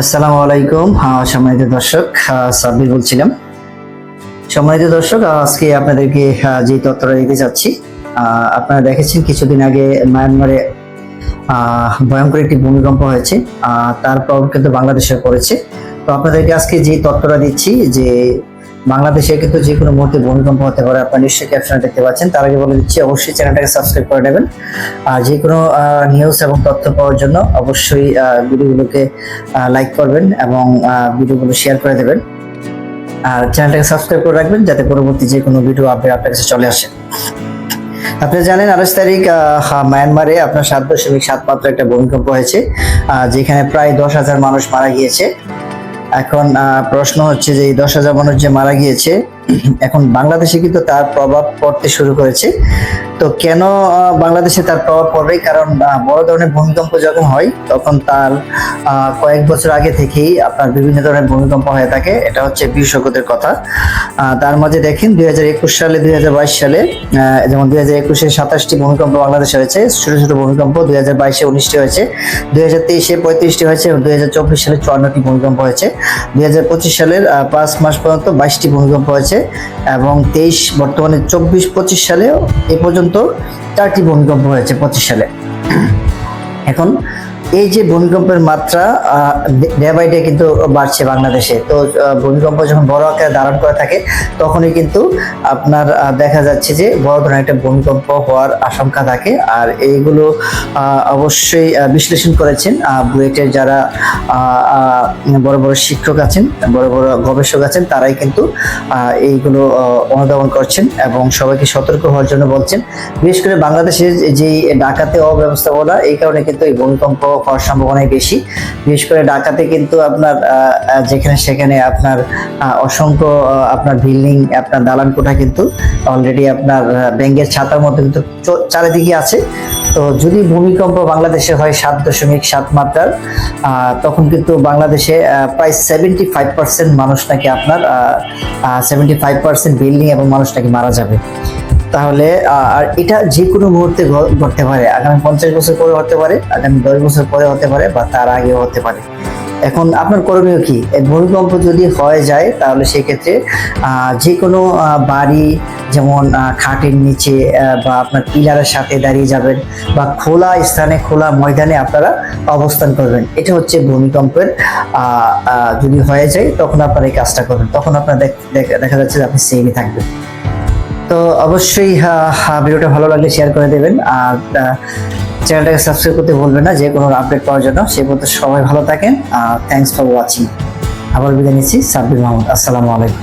আসসালামু আলাইকুম। হ্যাঁ, সম্মানিত দর্শক হ্যাঁ, সাব্বির বলছিলাম। সম্মানিত দর্শক আজকে আপনাদেরকে আহ, যে তথ্যটা দিতে চাচ্ছি আপনারা দেখেছেন কিছুদিন আগে মায়ানমারে ভয়ঙ্কর একটি ভূমিকম্প হয়েছে তার প্রভাব কিন্তু বাংলাদেশে পড়েছে। তো আপনাদেরকে আজকে যে তথ্যটা দিচ্ছি যে বাংলাদেশে কিন্তু যে কোনো মুহূর্তে ভূমিকম্প হতে পারে, আপনারা নিশ্চয়ই ক্যাপশনে দেখতে পাচ্ছেন। তার আগে বলে দিচ্ছি, অবশ্যই চ্যানেলটাকে সাবস্ক্রাইব করে নেবেন। আর যে কোনো নিউজ এবং তথ্য পাওয়ার জন্য অবশ্যই ভিডিওগুলোকে লাইক করবেন এবং ভিডিওগুলো শেয়ার করে দেবেন। আর চ্যানেলটাকে সাবস্ক্রাইব করে রাখবেন যাতে পরবর্তী যে কোনো ভিডিও আপডেট আপনার কাছে চলে আসে। আপনি জানেন, আঠাশ তারিখ মায়ানমারে আপনার সাত দশমিক সাত মাত্রা একটা ভূমিকম্প হয়েছে। যেখানে প্রায় দশ হাজার মানুষ মারা গিয়েছে। এখন প্রশ্ন হচ্ছে যে এই দশ হাজার মানুষ যে মারা গিয়েছে এখন বাংলাদেশে কিন্তু তার প্রভাব পড়তে শুরু করেছে। তো কেন বাংলাদেশে তার প্রভাব পড়বে? কারণ বড় ধরনের ভূমিকম্প যখন হয়, তখন তার কয়েক বছর আগে থেকেই আপনার বিভিন্ন ধরনের ভূমিকম্প হয়ে থাকে। এটা হচ্ছে বিশেষজ্ঞদের কথা। তার মাঝে দেখেন, দুই হাজার একুশ সালে, দুই হাজার বাইশ সালে যেমন দুই হাজার একুশে সাতাশটি ভূমিকম্প বাংলাদেশে হয়েছে, ছোট ছোট ভূমিকম্প দুই হাজার বাইশে উনিশটি হয়েছে, দুই হাজার তেইশে পঁয়ত্রিশটি হয়েছে এবং দুই হাজার চব্বিশ সালে চুয়ান্নটি ভূমিকম্প হয়েছে। দুই হাজার পঁচিশ সালের পাঁচ মাস পর্যন্ত বাইশটি ভূমিকম্প হয়েছে। এবং তেইশ বর্তমানে চব্বিশ পঁচিশ সালেও এ পর্যন্ত চারটি ভূমিকম্প হয়েছে পঁচিশ সালে। এখন এই যে ভূমিকম্পের মাত্রা ডে বাই ডে কিন্তু বাড়ছে বাংলাদেশে। তো ভূমিকম্প যখন বড় আকারে ধারণ করে থাকে, তখনই কিন্তু আপনার দেখা যাচ্ছে যে বড় ধরনের একটা ভূমিকম্প হওয়ার আশঙ্কা থাকে। আর এইগুলো অবশ্যই বিশ্লেষণ করেছেন বুয়েটের যারা বড় বড় শিক্ষক আছেন, বড় বড় গবেষক আছেন, তারাই কিন্তু এইগুলো অনুধাবন করছেন এবং সবাইকে সতর্ক হওয়ার জন্য বলছেন। বিশেষ করে বাংলাদেশের যে ডাকাতে অব্যবস্থাপনা, এই কারণে কিন্তু এই ভূমিকম্প হওয়ার সম্ভাবনাই বেশি। বিশেষ করে ডাকাতে কিন্তু আপনার যেখানে সেখানে আপনার অসংখ্য আপনার বিল্ডিং, আপনার দালান কোঠা কিন্তু অলরেডি আপনার ব্যাংকের ছাতার মধ্যে কিন্তু চারিদিকে আছে। তো যদি ভূমিকম্প বাংলাদেশে হয় সাত দশমিক সাত মাত্রার তখন কিন্তু বাংলাদেশে প্রায় সেভেন্টি ফাইভ পার্সেন্ট মানুষ নাকি আপনার সেভেন্টি ফাইভ পার্সেন্ট বিল্ডিং এবং মানুষ নাকি মারা যাবে। তাহলে আর এটা যে কোনো মুহূর্তে ঘটতে পারে। আগামী পঞ্চাশ বছর পরে হতে পারে, আগামী দশ বছর পরে হতে পারে, বা তার আগেও হতে পারে। এখন আপনার করণীয় কি? ভূমিকম্প যদি হয়ে যায়, তাহলে সেক্ষেত্রে যে কোনো বাড়ি, যেমন খাটের নিচে বা আপনার পিলারের সাথে দাঁড়িয়ে যাবেন, বা খোলা স্থানে, খোলা ময়দানে আপনারা অবস্থান করবেন। এটা হচ্ছে ভূমিকম্পের যদি হয়ে যায়, তখন আপনারা এই কাজটা করবেন। তখন আপনার দেখা যাচ্ছে যে আপনি সেভই থাকবেন। তো অবশ্যই ভিডিওটা ভালো লাগলে শেয়ার করে দেবেন। আর চ্যানেলটাকে সাবস্ক্রাইব করতে ভুলবেন না, যে কোনো আপডেট পাওয়ার জন্য। সে পর্যন্ত সবাই ভালো থাকেন। আর থ্যাংকস ফর ওয়াচিং আবার বিদায় নিচ্ছি, সাব্বির মাহমুদ। আসসালামু আলাইকুম।